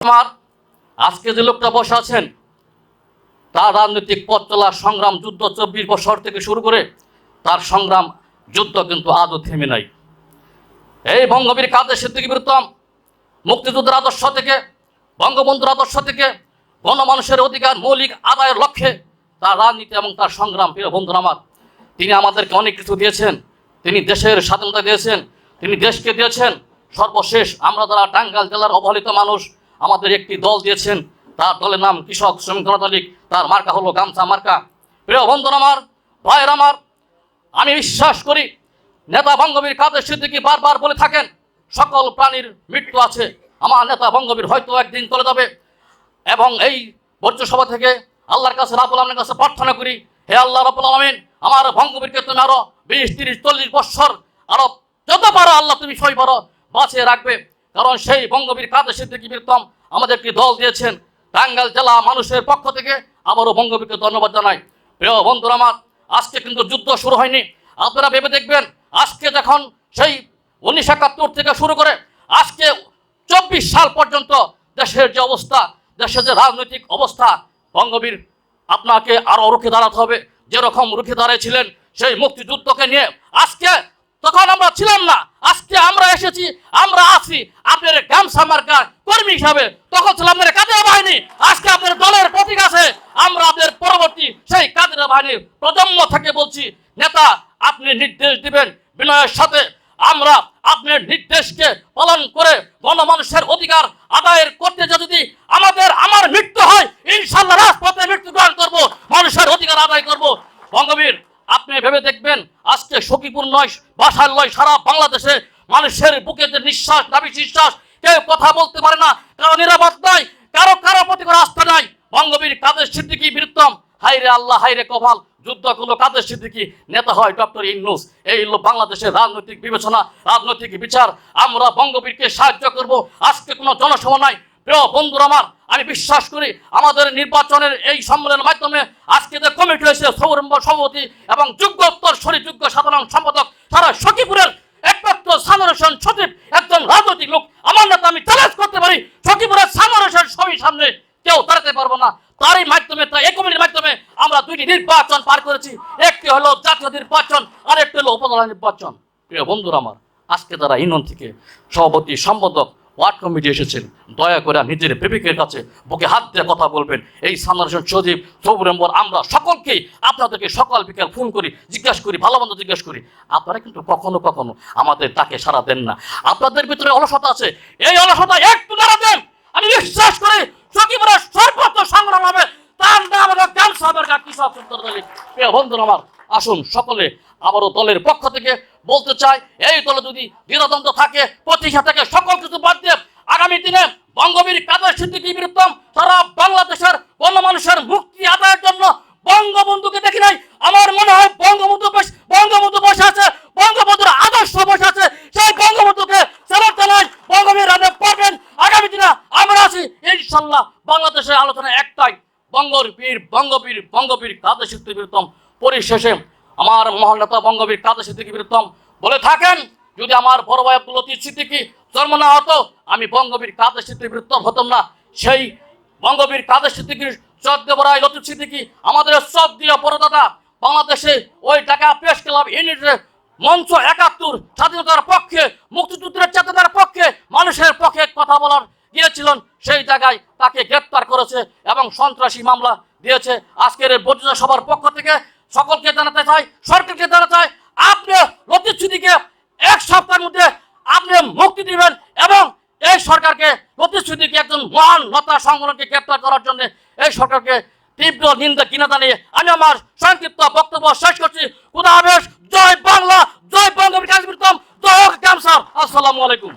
আমার আজকে যে লোকটা বসে আছেন, তার রাজনৈতিক পথ চলার সংগ্রাম যুদ্ধ চব্বিশ বছর থেকে শুরু করে তার সংগ্রাম যুদ্ধ কিন্তু আদৌ থেমে নাই। এই বঙ্গবীর কাদের সিদ্দিকি বীরত্তম মুক্তিযুদ্ধের আদর্শ থেকে, বঙ্গবন্ধুর আদর্শ থেকে, গণমানুষের অধিকার, মৌলিক আদায়ের লক্ষ্যে তার রাজনীতি এবং তার সংগ্রাম, প্রিয় বন্ধুরা আমার, তিনি আমাদেরকে অনেক কিছু দিয়েছেন। তিনি দেশের স্বাধীনতা দিয়েছেন, তিনি দেশকে দিয়েছেন। সর্বশেষ আমরা যারা টাঙ্গাইল জেলার অবহেলিত মানুষ আমাদের একটি দল দিয়েছেন। তার দলের নাম কৃষক শ্রমিক জনতা তার মার্কা হলো গামছা মার্কা। প্রিয় বন্ধুরা আমার, ভাইয়ের আমার, আমি বিশ্বাস করি নেতা বঙ্গবীর কাদের সিদ্দিকি বারবার বলে থাকেন, সকল প্রাণীর মৃত্যু আছে। আমার নেতা বঙ্গবীর হয়তো একদিন চলে যাবে। এবং এই বর্জ্যসভা থেকে আল্লাহর কাছে রাবুল আলমের কাছে প্রার্থনা করি, হে আল্লাহ রাবুল আলমিন, আমার বঙ্গবীরকে তুমি আরও বিশ, তিরিশ, চল্লিশ বৎসর আরও যত পারো আল্লাহ তুমি সই পারো, বাঁচিয়ে রাখবে। কারণ সেই বঙ্গবীর কাদের সিদ্দিকি বীরতম আমাদের একটি দল দিয়েছেন টাঙ্গাইল জেলা মানুষের পক্ষ থেকে আবারও বঙ্গবীরকে ধন্যবাদ জানাই। প্রিয় বন্ধুরা আমার, আজকে কিন্তু যুদ্ধ শুরু হয়নি। আপনারা ভেবে দেখবেন, আজকে যখন সেই উনিশশো একাত্তর থেকে শুরু করে আজকে চব্বিশ সাল পর্যন্ত দেশের যে অবস্থা, দেশের যে রাজনৈতিক অবস্থা, বঙ্গবীর আপনাকে আরও রুখে দাঁড়াতে হবে। যেরকম রুখে দাঁড়িয়েছিলেন সেই মুক্তিযুদ্ধকে নিয়ে আজকে তখন আমরা ছিলাম না। আজকে আমরা এসেছি আমরা আছি, আপনার গামছা মার্কার কর্মী হিসাবে। তখন ছিল আপনার কাদের বাহিনী? আজকে আপনার দলের প্রতীক আছে। আমরা আপনাদের পরবর্তী সেই কাদের বাহিনীর প্রজন্ম থেকে বলছি, নেতা, আপনি নির্দেশ দিবেন বিনয়ের সাথে। আমরা আপনার নির্দেশকে পালন করে গণমানুষের অধিকার আদায়ের করতে যদি আমাদের, আমার মৃত্যু হয় ইনশাল্লাহ রাজপথে মৃত্যুগ্রহণ করব, মানুষের অধিকার আদায় করব। বঙ্গবীর, আপনি ভেবে দেখবেন, আজকে সখীপুর নয়, বাসার নয়, সারা বাংলাদেশে মানুষের বুকে যে নিঃশ্বাস দাবি নিঃশ্বাস, কেউ কথা বলতে পারে না, কারও নিরাপদ নাই, কারও কারও প্রতি কোনো আস্থা নাই। বঙ্গবীর কাদের সিদ্দিকি বীরত্তম? হাইরে আল্লাহ হাইরে কপাল। যুদ্ধ করল কাদের সিদ্দিকি? নেতা হয় ডক্টর ইন্নুস এই হলো বাংলাদেশের রাজনৈতিক বিবেচনা, রাজনৈতিক বিচার। আমরা বঙ্গবীরকে সাহায্য করব। আজকে কোনো জনসভা নাই। প্রিয় বন্ধুরা আমার, আমি বিশ্বাস করি আমাদের নির্বাচনের এই সম্মেলনের মাধ্যমে আজকে যে কমিটি হয়েছে সৌরম্ভ সভাপতি এবং যোগ্য উত্তর সরি যোগ্য সাধারণ সম্পাদক সারা সখীপুরের সামরেশন সচিব একজন রাজনৈতিক লোক। আমার আমি চ্যালেঞ্জ করতে পারি। সবই সামনে কেউ দাঁড়াতে পারব না। তারই মাধ্যমে তাই এই কমিটির মাধ্যমে আমরা দুইটি নির্বাচন পার করেছি। একটি হলো জাতীয় নির্বাচন আর একটি হলো উপজেলা নির্বাচন। প্রিয় বন্ধুরা আমার, আজকে তারা থেকে সভাপতি, সম্পাদক ওয়ার্ড কমিটি এসেছেন। দয়া করে নিজের বিবেকের কাছে বুকে হাত দিয়ে কথা বলবেন। এই সামনারেশন সজীব নম্বর, আমরা সকলকেই আপনাদেরকে সকাল বিকাল ফোন করি, জিজ্ঞাসা করি, ভালো মন্দ জিজ্ঞাসা করি। আপনারা কিন্তু কখনো কখনো আমাদের তাকে সারা দেন না। আপনাদের ভিতরে অলসতা আছে। এই অলসতা একটু দাঁড়া দেন। আমি বিশ্বাস করি সকিবরা সর্বত্র সংগ্রাম হবে। তার ক্যান্সার আমার, আসুন সকলে আবারও দলের পক্ষ থেকে বলতে চাই, এই দলে যদি দ্বিধাদ্বন্দ্ব থাকে প্রতিষ্ঠা থেকে সকল কিছু বাদ দিয়ে আগামী দিনে বঙ্গবীর কাদের সিদ্দিকী বীরত্তম সারা বাংলাদেশের গণমানুষের মুক্তি আদায়ের জন্য বঙ্গবন্ধুকে দেখি নাই? আমার মনে হয় বঙ্গবন্ধু বঙ্গবন্ধু বসে আছে, বঙ্গবন্ধুর আদর্শ বসে আছে, সেই বঙ্গবন্ধুকে চ্যালেঞ্জ জানাই বঙ্গবীর রাজে পড়বেন। আগামী দিনে আমরা আছি, ইনশাল্লাহ বাংলাদেশের আলোচনা একটাই, বঙ্গবীর বঙ্গবীর বঙ্গবীর কাদের সিদ্দিকী বীরত্তম পরিশেষে আমার মহান নেতা বঙ্গবীর কাদের সিদ্দিকী বীরত্তম বলে থাকেন, যদি আমার বড় ভাই আব্দুল লতিফ সিদ্দিকী জন্ম না হতো, আমি বঙ্গবীর কাদের সিদ্দিকী বীরত্তম হতাম না। সেই বঙ্গবীর কাদের সিদ্দিকীর শ্রদ্ধা বড়াই লতিফ সিদ্দিকী আমাদের শ্রদ্ধীয় পরদাতা বাংলাদেশে ওই টাকা প্রেস ক্লাব ইউনিটের মঞ্চ একাত্তর স্বাধীনতার পক্ষে, মুক্তিযুদ্ধের চেতনার পক্ষে, মানুষের পক্ষে কথা বলার গিয়েছিলেন। সেই জায়গায় তাকে গ্রেপ্তার করেছে এবং সন্ত্রাসী মামলা দিয়েছে। আজকের এই বর্ধিত সভার পক্ষ থেকে সকলকে জানাতে চাই, সরকারকে জানাতে চাই, আপনি সিদ্দিকে এক সপ্তাহের মধ্যে আপনি মুক্তি দিবেন এবং এই সরকারকে সিদ্দিকি একজন মহান নেতা সংগঠনকে গ্রেপ্তার করার জন্য এই সরকারকে তীব্র নিন্দা কিনা জানিয়ে আমি আমার সংক্ষিপ্ত বক্তব্য শেষ করছি। খুদা জয় বাংলা, জয় বঙ্গবীর কাশ্মীর জয় হোক আসসালামু আলাইকুম।